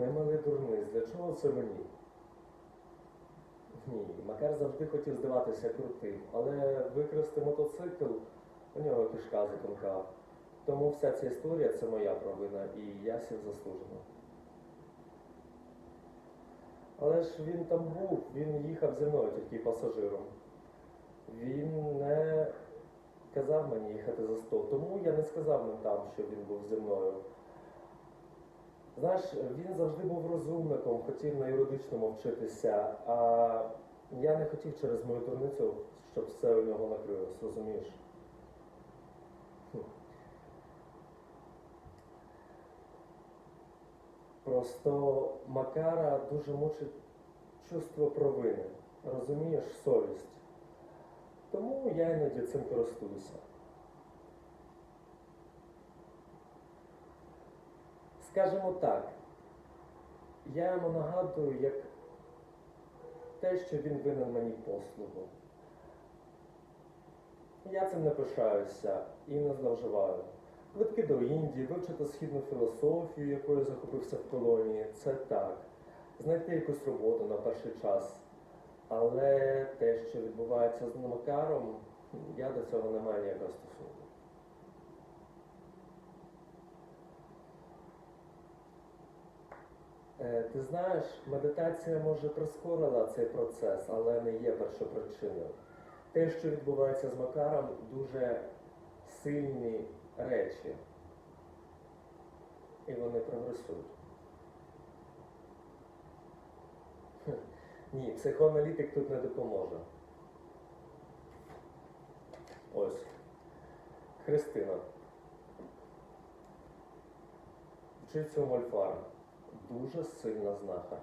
немилий дурниць, для чого це мені? Ні, Макар завжди хотів здаватися крутим, але викрасти мотоцикл у нього кишка затонка. Тому вся ця історія це моя провина, і я сів заслужено. Але ж він там був, він їхав зі мною тільки пасажиром. Він не казав мені їхати за сто, тому я не сказав ментам, що він був зі мною. Знаєш, він завжди був розумником, хотів на юридичному вчитися, а я не хотів через мою дурницю, щоб все у нього накрилось, розумієш? Просто Макара дуже мучить чувство провини, розумієш, совість. Тому я іноді цим користуюся. Скажімо так, я йому нагадую, як те, що він винен мені послугу. Я цим не пишаюся і не зловживаю. Квитки до Індії, вивчити східну філософію, якою захопився в колонії, це так. Знайти якусь роботу на перший час. Але те, що відбувається з Макаром, я до цього не маю ніякого стосунку. Ти знаєш, медитація може прискорила цей процес, але не є першопричиною. Те, що відбувається з Макаром, дуже сильні речі. І вони прогресують. Ні, психоаналітик тут не допоможе. Ось. Христина. Вчиться у Мольфара. Дуже сильна знахарка.